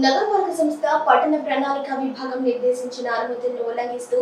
నగరపాలక సంస్థ పట్టణ ప్రణాళిక విభాగం నిర్దేశించిన అనుమతులను ఉల్లంఘిస్తూ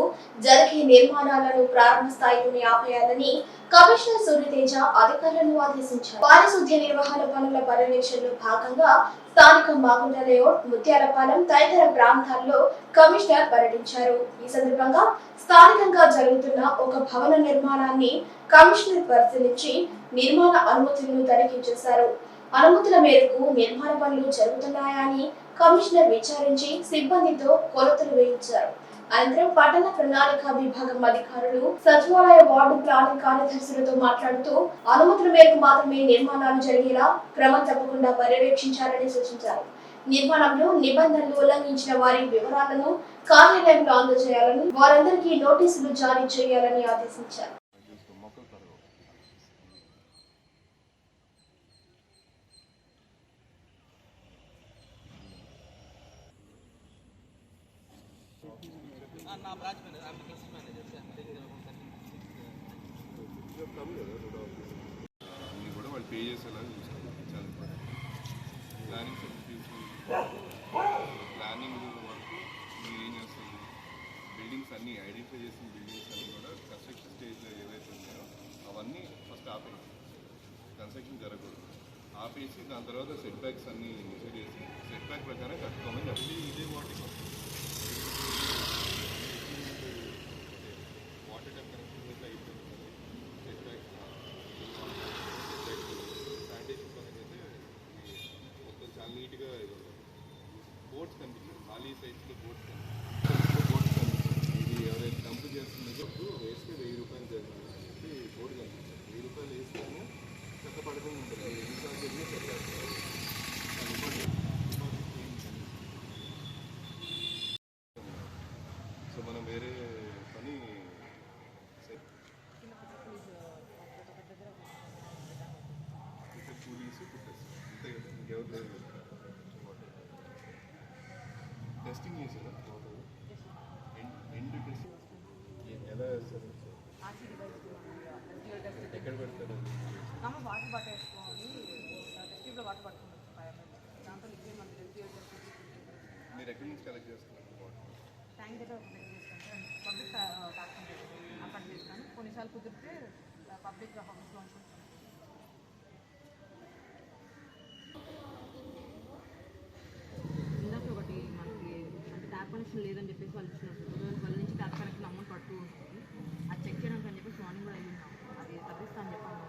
జరిగే నిర్మాణాలను ప్రారంభ స్థాయిలోనే ఆపేయాలని కమిషనర్ సూర్యతేజ అధికారులను ఆదేశించారు. పారిశుద్ధ్య నిర్వహణ పనుల పర్యవేక్షణలో భాగంగా స్థానిక మాగుంట లేఅవుట్ ముత్యాలపాలెం తదితర ప్రాంతాల్లో కమిషనర్ పర్యటించారు. ఈ సందర్భంగా స్థానికంగా జరుగుతున్న ఒక భవన నిర్మాణాన్ని కమిషనర్ పరిశీలించి నిర్మాణ అనుమతులను తనిఖీ చేశారు. అనుమతుల మేరకు నిర్మాణ పనులు జరుగుతున్నాయా అని కమిషనర్ విచారించి సిబ్బందితో కొలతలు వేయించారు. అనంతరం పట్టణ ప్రణాళిక విభాగం అధికారులు సచివాలయ వార్డు ప్లానింగ్ కార్యదర్శులతో మాట్లాడుతూ అనుమతుల మేరకు మాత్రమే నిర్మాణాలు జరిగేలా క్రమం తప్పకుండా పర్యవేక్షించాలని సూచించారు. నిర్మాణంలో నిబంధనలు ఉల్లంఘించిన వారి వివరాలను కార్యాలయంలో అందజేయాలని వారందరికీ నోటీసులు జారీ చేయాలని ఆదేశించారు. నా branch manager I'm cluster manager sir అన్ని కూడా వాళ్ళు పే చేసేలాగా చూసుకోవాలి ప్లానింగ్ సబ్స్టిట్యూషన్ ప్లానింగ్ వరకు మీరు ఏం చేస్తారు? బిల్డింగ్స్ అన్నీ ఐడెంటిఫై చేసిన బిల్డింగ్స్ అన్నీ కూడా కన్స్ట్రక్షన్ స్టేజ్లో ఏవైతే ఉన్నాయో అవన్నీ ఫస్ట్ ఆపేయాలి. కన్స్ట్రక్షన్ జరగకూడదు. ఆపేసి దాని తర్వాత సెట్ బ్యాక్స్ అన్నీ మెజర్ చేసి సెట్ బ్యాక్ ప్రకారం కట్టుకోమని చెప్పి ఇదే వాటికి వాటర్ ట్యాప్ కనెక్షన్ అయితే అయిపోయింది సెట్ బ్యాక్ శానిటేషన్ పరంగా అయితే ఇది మొత్తం చాలా నీట్గా ఇది ఉంటుంది బోర్డ్స్ ఖాళీ సైజ్లో బోర్డ్స్ కనిపించాయి ఇది ఎవరైతే డంప్ చేస్తుందో వేస్తే వెయ్యి రూపాయలు జరిగింది చెప్పి బోర్డు వెయ్యి రూపాయలు వేస్తేనే చెత్త ఉంటుంది. ఎన్నిసార్లు జరిగినా చెత్త సో మనం వేరే పని సెట్ ఇక్కడ అంతే కదా? ఇంకెవరు కదా. టెస్టింగ్ చేసారా ఎండ్ టెస్టింగ్ ఎలా చేస్తారు? ఎక్కడ పెడతారు? వాటర్ టెస్టింగ్లో పట్టుకుంటాం హెల్తీ మీరు ఎక్కడి నుంచి కలెక్ట్ చేస్తున్నారు వాటర్ ట్యాంక్ దగ్గర పబ్లిక్ ప్యాకింగ్ అక్కడ చేస్తాను కొన్నిసార్లు కుదిరితే పబ్లిక్ హౌస్లో ఉంటుంది ఇందాక ఒకటి మనకి అంటే ట్యాప్ కనెక్షన్ లేదని చెప్పేసి వాళ్ళు ఇచ్చినప్పుడు వాళ్ళ నుంచి కనెక్షన్ అమౌంట్ ఉంటుంది అది చెక్ చేయడానికి అని చెప్పేసి మార్నింగ్ కూడా అయ్యింది అది తగ్గిస్తా అని చెప్పాను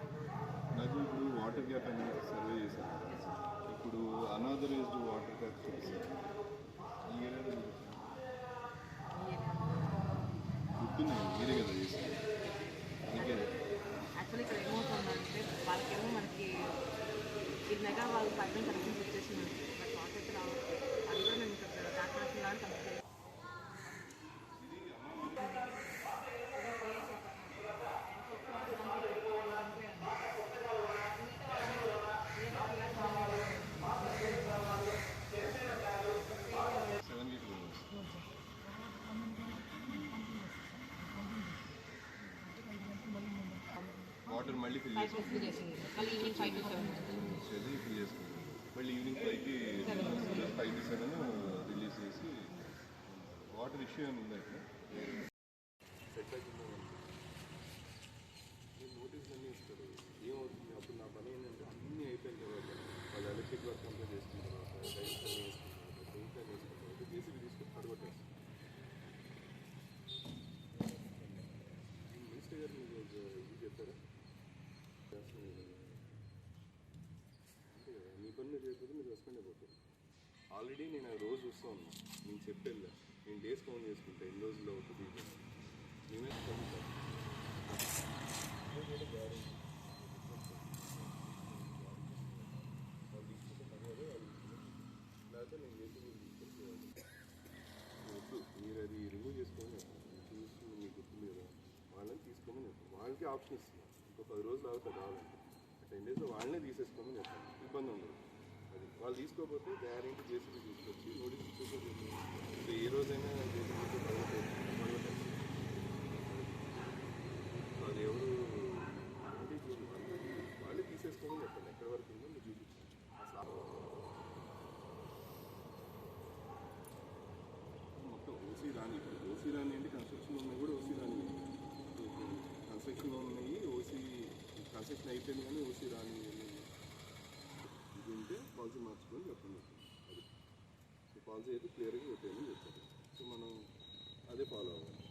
ఇప్పుడు వాటర్ గ్యాప్ అనేది సర్వే చేశాను ఇప్పుడు వాటర్ గ్యాప్ చూపిస్తారు ఈ ఏరియాలో ఈ ఏరియా గుర్తున్నాయి? మీరే కదా చేశారు. అందుకే. యాక్చువల్లీ ఇక్కడ ఏమవుతుందంటే వాళ్ళకేమో మనకి ఇది మెగా వాళ్ళు పైన వచ్చేసింది బట్ వాటర్ అయితే రావట్లేదు అది కూడా మేము ఇక్కడ ట్యాప్ కనెక్షన్ లాగా కనెక్ట్ చేస్తాం సెవెన్ లీటర్ వాటర్ మళ్ళీ ఫిల్ ఫైవ్ చేసుకుంటాం ఫిల్ చేసింది. మళ్ళీ ఈవినింగ్ ఫైవ్కి ఫైవ్ టు సెవెన్ రిలీజ్ చేసి వాటర్ ఇష్యూ ఏమి ఉందా ఇక్కడ? నోటీస్ అన్నీ ఇస్తారు. ఏమవుతుంది? అప్పుడు నా పని ఏంటంటే అన్నీ అయిపోయిన తర్వాత వాళ్ళు ఎలక్ట్రిక్ వర్క్ అంతా చేసుకున్న తర్వాత రైల్స్ అన్నీ వేసుకున్న తర్వాత పెయింట్ అన్నీ వేసుకున్న తర్వాత జేసీబీ తీసుకొని పడగొట్టేస్తారు మినిస్టర్ గారు మీకు ఇది చెప్పారా చేస్తున్నారు కదా. అంతే కదా మీ పని మీరు చేయకపోతే మీరు సస్పెండ్ అయిపోతారు ఆల్రెడీ నేను ఆ రోజు చూస్తూ ఉన్నా. నేను చెప్పేళ్ళా నేను డేస్ కౌంట్ చేసుకుంటా. ఎన్ని రోజుల్లో అవుతుంది మేమే చదువుతాం లేకపోతే నేను చేసి వద్దు. మీరు అది రిమూవ్ చేసుకోమని చెప్పండి చూసి మీకు గుర్తు కదా వాళ్ళని తీసుకోమని చెప్పండి వాళ్ళకి ఆప్షన్ ఇస్తున్నాను ఇంకో పది రోజులు అవుతుంది కావాలంటే. టెన్ డేస్లో వాళ్ళనే తీసేసుకోమని చెప్పండి ఇబ్బంది ఉండదు. వాళ్ళు తీసుకోకపోతే గ్యారెంటీ జేసీబీ తీసుకొచ్చి నోటీస్ ఇచ్చేసి ఏ రోజైనా జేసీబీతో అది ఎవరు? నోటీస్ లేదు. వాళ్ళే. తీసేసుకోమని చెప్పండి ఎక్కడి వరకు ఉందో మీరు చూపించండి. అసలు రాని ఇప్పుడు ఓసీ రాని అంటే కన్స్ట్రక్షన్ ఉన్నాయి కూడా ఓసీ రాని కన్స్ట్రక్షన్ ఉన్నాయి ఓసీ కన్స్ట్రక్షన్ అయిపోయింది కానీ ఓసీ రాని ఉంటే పాలసీ మార్చుకొని చెప్పండి. అది. పాలసీ అయితే క్లియర్గా పెట్టేయమని చెప్పారు. సో మనం అదే ఫాలో అవ్వాలి.